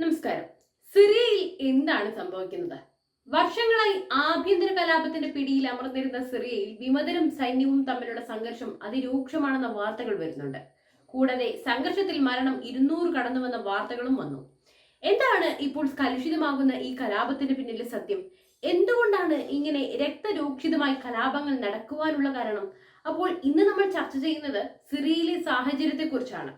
നമസ്കാരം. സിറിയയിൽ എന്താണ് സംഭവിക്കുന്നത്? വർഷങ്ങളായി ആഭ്യന്തര കലാപത്തിന്റെ പിടിയിൽ അമർന്നിരുന്ന സിറിയയിൽ വിമതരും സൈന്യവും തമ്മിലുള്ള സംഘർഷം അതിരൂക്ഷമാണെന്ന വാർത്തകൾ വരുന്നുണ്ട്. കൂടാതെ സംഘർഷത്തിൽ മരണം ഇരുന്നൂറ് കടന്നുവെന്ന വാർത്തകളും വന്നു. എന്താണ് ഇപ്പോൾ കലുഷിതമാകുന്ന ഈ കലാപത്തിന് പിന്നിലെ സത്യം? എന്തുകൊണ്ടാണ് ഇങ്ങനെ രക്തരൂക്ഷിതമായി കലാപങ്ങൾ നടക്കുവാനുള്ള കാരണം? അപ്പോൾ ഇന്ന് നമ്മൾ ചർച്ച ചെയ്യുന്നത് സിറിയയിലെ സാഹചര്യത്തെക്കുറിച്ചാണ്.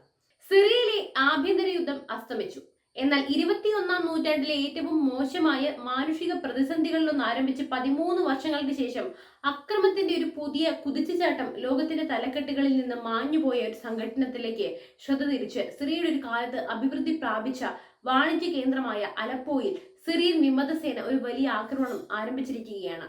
സിറിയയിലെ ആഭ്യന്തര യുദ്ധം അസ്തമിച്ചു. എന്നാൽ ഇരുപത്തിയൊന്നാം നൂറ്റാണ്ടിലെ ഏറ്റവും മോശമായ മാനുഷിക പ്രതിസന്ധികളിലൊന്ന് ആരംഭിച്ച് പതിമൂന്ന് വർഷങ്ങൾക്ക് ശേഷം അക്രമത്തിന്റെ ഒരു പുതിയ കുതിച്ചുചാട്ടം ലോകത്തിന്റെ തലക്കെട്ടുകളിൽ നിന്ന് മാഞ്ഞുപോയ ഒരു സംഘടനത്തിലേക്ക് ശ്രദ്ധ തിരിച്ച് സിറിയയുടെ ഒരു കാലത്ത് അഭിവൃദ്ധി പ്രാപിച്ച വാണിജ്യ കേന്ദ്രമായ അലപ്പോയിൽ സിറിയൻ വിമതസേന ഒരു വലിയ ആക്രമണം ആരംഭിച്ചിരിക്കുകയാണ്.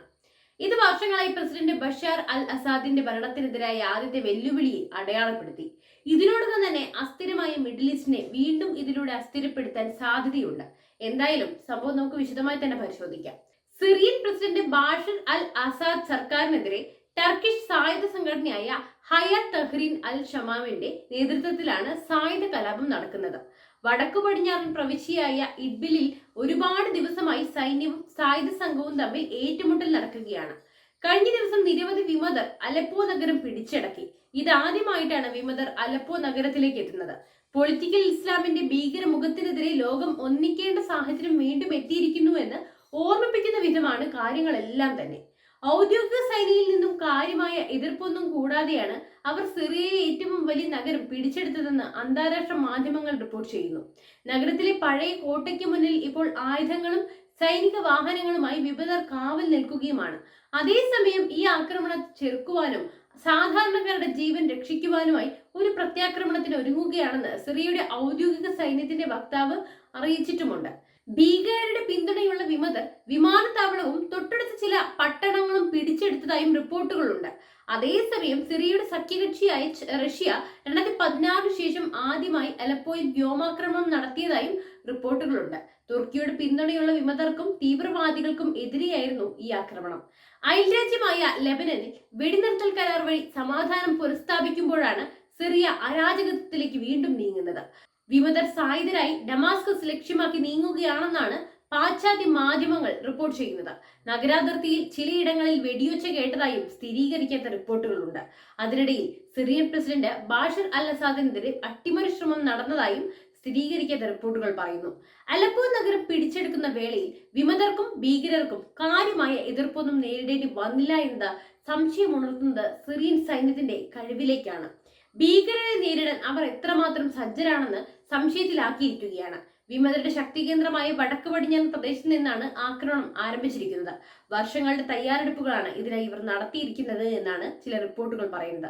ഇത് വർഷങ്ങളായി പ്രസിഡന്റ് ബഷാർ അൽ അസാദിന്റെ ഭരണത്തിനെതിരായ ആദ്യത്തെ വെല്ലുവിളിയെ അടയാളപ്പെടുത്തി. ഇതിനോടകം തന്നെ അസ്ഥിരമായ മിഡിൽ ഈസ്റ്റിനെ വീണ്ടും ഇതിലൂടെ അസ്ഥിരപ്പെടുത്താൻ സാധ്യതയുണ്ട്. എന്തായാലും സംഭവം നമുക്ക് വിശദമായി തന്നെ പരിശോധിക്കാം. Syrian president Bashar al Assad സർക്കാരിനെതിരെ ടർക്കിഷ് സായുധ സംഘടനയായ ഹയ തഹ്രീൻ അൽ ഷമാമിന്റെ നേതൃത്വത്തിലാണ് സായുധ കലാപം നടക്കുന്നത്. വടക്കു പടിഞ്ഞാറൻ പ്രവിശ്യയായ ഇഡ്ബിലിൽ ഒരുപാട് ദിവസമായി സൈന്യവും സായുധ സംഘവും തമ്മിൽ ഏറ്റുമുട്ടൽ നടക്കുകയാണ്. കഴിഞ്ഞ ദിവസം നിരവധി വിമതർ അലപ്പോ നഗരം പിടിച്ചടക്കി. ഇതാദ്യമായിട്ടാണ് വിമതർ അലപ്പോ നഗരത്തിലേക്ക് എത്തുന്നത്. പൊളിറ്റിക്കൽ ഇസ്ലാമിന്റെ ഭീകര മുഖത്തിനെതിരെ ലോകം ഒന്നിക്കേണ്ട സാഹചര്യം വീണ്ടും എത്തിയിരിക്കുന്നു എന്ന് ഓർമ്മിപ്പിക്കുന്ന വിധമാണ് കാര്യങ്ങളെല്ലാം തന്നെ. ഔദ്യോഗിക സൈനിയിൽ നിന്നും കാര്യമായ എതിർപ്പൊന്നും കൂടാതെയാണ് അവർ സിറിയയിലെ ഏറ്റവും വലിയ നഗരം പിടിച്ചെടുത്തതെന്ന് അന്താരാഷ്ട്ര മാധ്യമങ്ങൾ റിപ്പോർട്ട് ചെയ്യുന്നു. നഗരത്തിലെ പഴയ കോട്ടയ്ക്ക് മുന്നിൽ ഇപ്പോൾ ആയുധങ്ങളും സൈനിക വാഹനങ്ങളുമായി വിമതർ കാവൽ നിൽക്കുകയുമാണ്. അതേസമയം ഈ ആക്രമണം ചെറുക്കുവാനും സാധാരണക്കാരുടെ ജീവൻ രക്ഷിക്കുവാനുമായി ഒരു പ്രത്യാക്രമണത്തിന് ഒരുങ്ങുകയാണെന്ന് സിറിയയുടെ ഔദ്യോഗിക സൈന്യത്തിന്റെ വക്താവ് അറിയിച്ചിട്ടുമുണ്ട്. ഭീകരരുടെ പിന്തുണയുള്ള വിമതർ വിമാനത്താവളവും തൊട്ടടുത്ത ചില പട്ടണങ്ങളും പിടിച്ചെടുത്തതായും റിപ്പോർട്ടുകളുണ്ട്. അതേസമയം സിറിയയുടെ സഖ്യകക്ഷിയായ റഷ്യ രണ്ടായിരത്തി പതിനാറിന് ശേഷം ആദ്യമായി അലപ്പോയിൽ വ്യോമാക്രമണം നടത്തിയതായും റിപ്പോർട്ടുകളുണ്ട്. തുർക്കിയുടെ പിന്തുണയുള്ള വിമതർക്കും തീവ്രവാദികൾക്കും എതിരെയായിരുന്നു ഈ ആക്രമണം. അയൽരാജ്യമായ ലെബനനിൽ വെടിനിർത്തൽ കരാർ വഴി സമാധാനം പുനഃസ്ഥാപിക്കുമ്പോഴാണ് സിറിയ അരാജകത്വത്തിലേക്ക് വീണ്ടും നീങ്ങുന്നത്. വിമതർ സായുധരായി ഡമാസ്കസ് ലക്ഷ്യമാക്കി നീങ്ങുകയാണെന്നാണ് പാശ്ചാത്യ മാധ്യമങ്ങൾ റിപ്പോർട്ട് ചെയ്യുന്നത്. നഗരാതിർത്തിയിൽ ചിലയിടങ്ങളിൽ വെടിയൊച്ച കേട്ടതായും സ്ഥിരീകരിക്കാത്ത റിപ്പോർട്ടുകളുണ്ട്. അതിനിടയിൽ സിറിയൻ പ്രസിഡന്റ് ബാഷർ അൽ അസാദിനെതിരെ അട്ടിമറി ശ്രമം നടന്നതായും സ്ഥിരീകരിക്കാത്ത റിപ്പോർട്ടുകൾ പറയുന്നു. അലപ്പോ നഗരം പിടിച്ചെടുക്കുന്ന വേളയിൽ വിമതർക്കും ഭീകരർക്കും കാര്യമായ എതിർപ്പൊന്നും നേരിടേണ്ടി വന്നില്ല എന്നത് സംശയമുണർത്തുന്നത് സിറിയൻ സൈന്യത്തിന്റെ കഴിവിലേക്കാണ്. ഭീകരരെ നേരിടാൻ അവർ എത്രമാത്രം സജ്ജരാണെന്ന് സംശയത്തിലാക്കിയിരിക്കുകയാണ്. വിമതരുടെ ശക്തി കേന്ദ്രമായ വടക്ക് പടിഞ്ഞാറൻ പ്രദേശത്ത് നിന്നാണ് ആക്രമണം ആരംഭിച്ചിരിക്കുന്നത്. വർഷങ്ങളുടെ തയ്യാറെടുപ്പുകളാണ് ഇതിനായി ഇവർ നടത്തിയിരിക്കുന്നത് എന്നാണ് ചില റിപ്പോർട്ടുകൾ പറയുന്നത്.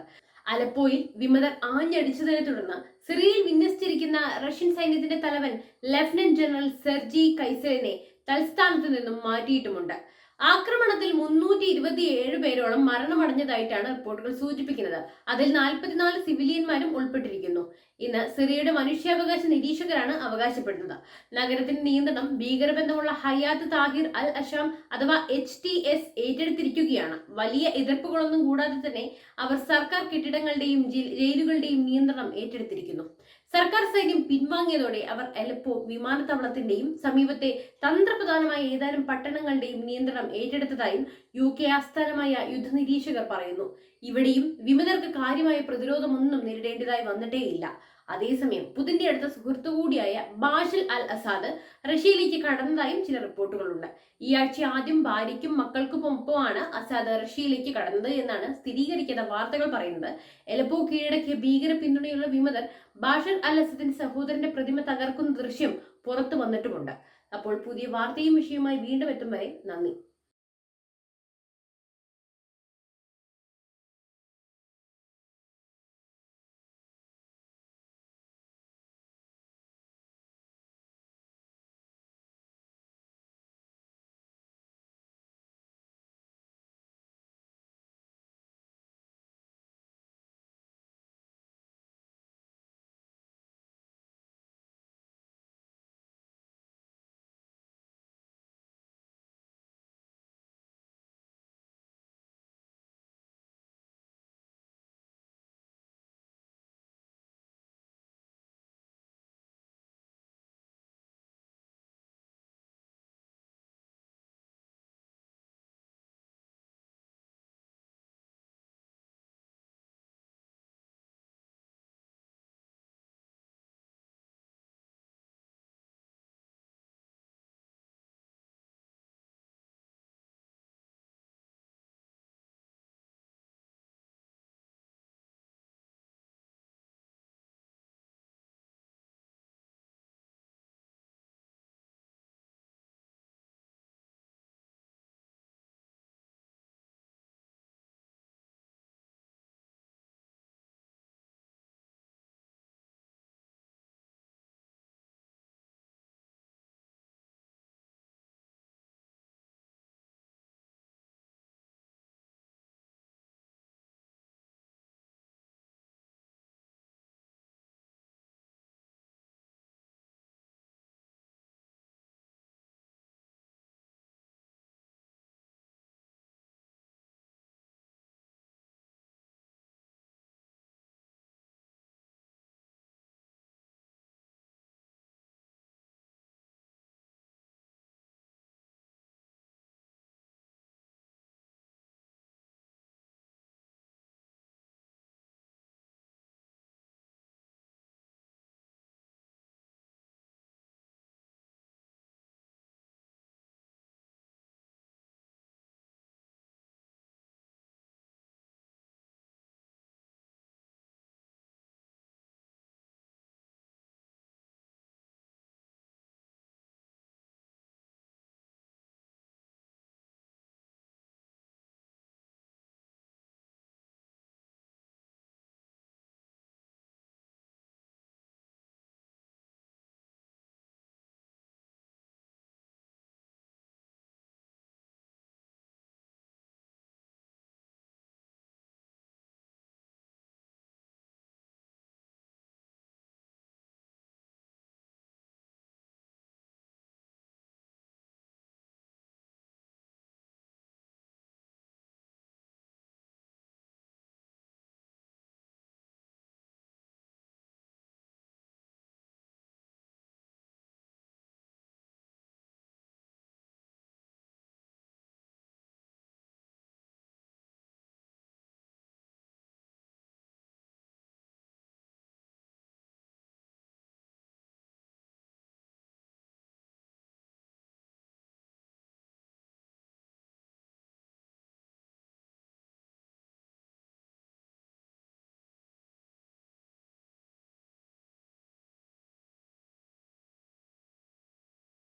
അലപ്പോയിൽ വിമതർ ആഞ്ഞടിച്ചതിനെ തുടർന്ന് സിറിയയിൽ വിന്യസിച്ചിരിക്കുന്ന റഷ്യൻ സൈന്യത്തിന്റെ തലവൻ ലഫ്റ്റനന്റ് ജനറൽ സെർജി കൈസലിനെ തൽസ്ഥാനത്ത് നിന്നും മാറ്റിയിട്ടുമുണ്ട്. ആക്രമണത്തിൽ മുന്നൂറ്റി ഇരുപത്തിയേഴ് പേരോളം മരണമടഞ്ഞതായിട്ടാണ് റിപ്പോർട്ടുകൾ സൂചിപ്പിക്കുന്നത്. അതിൽ നാൽപ്പത്തിനാല് സിവിലിയന്മാരും ഉൾപ്പെട്ടിരിക്കുന്നു. ഇന്ന് സിറിയയുടെ മനുഷ്യാവകാശ നിരീക്ഷകരാണ് അവകാശപ്പെടുന്നത്. നഗരത്തിന്റെ നിയന്ത്രണം ഭീകരബന്ധമുള്ള ഹയാത്ത് താഹിർ അൽ അഷാം അഥവാ എച്ച് ടി എസ് ഏറ്റെടുത്തിരിക്കുകയാണ്. വലിയ എതിർപ്പുകളൊന്നും കൂടാതെ തന്നെ അവർ സർക്കാർ കെട്ടിടങ്ങളുടെയും ജയിലുകളുടെയും നിയന്ത്രണം ഏറ്റെടുത്തിരിക്കുന്നു. സർക്കാർ സൈന്യം പിൻവാങ്ങിയതോടെ അവർ എലപ്പോ വിമാനത്താവളത്തിന്റെയും സമീപത്തെ തന്ത്രപ്രധാനമായ ഏതാനും പട്ടണങ്ങളുടെയും നിയന്ത്രണം ഏറ്റെടുത്തതായും യു കെ ആസ്ഥാനമായ യുദ്ധനിരീക്ഷകർ പറയുന്നു. ഇവിടെയും വിമതർക്ക് കാര്യമായ പ്രതിരോധമൊന്നും നേരിടേണ്ടതായി വന്നിട്ടേയില്ല. അതേസമയം പുതിന്റെ അടുത്ത സുഹൃത്തു കൂടിയായ ബാഷിൽ അൽ അസാദ് റഷ്യയിലേക്ക് കടന്നതായും ചില റിപ്പോർട്ടുകളുണ്ട്. ഈ ആഴ്ച ആദ്യം ഭാര്യയ്ക്കും മക്കൾക്കുമൊപ്പമാണ് അസാദ് റഷ്യയിലേക്ക് കടന്നത് എന്നാണ് സ്ഥിരീകരിക്കേണ്ട വാർത്തകൾ പറയുന്നത്. എലപ്പോ കീഴടക്കിയ ഭീകര പിന്തുണയുള്ള വിമതർ ബാഷിൽ അൽ അസദിന്റെ സഹോദരന്റെ പ്രതിമ തകർക്കുന്ന ദൃശ്യം പുറത്തു വന്നിട്ടുമുണ്ട്. അപ്പോൾ പുതിയ വാർത്തയും വിഷയവുമായി വീണ്ടും എത്തും വരെ നന്ദി.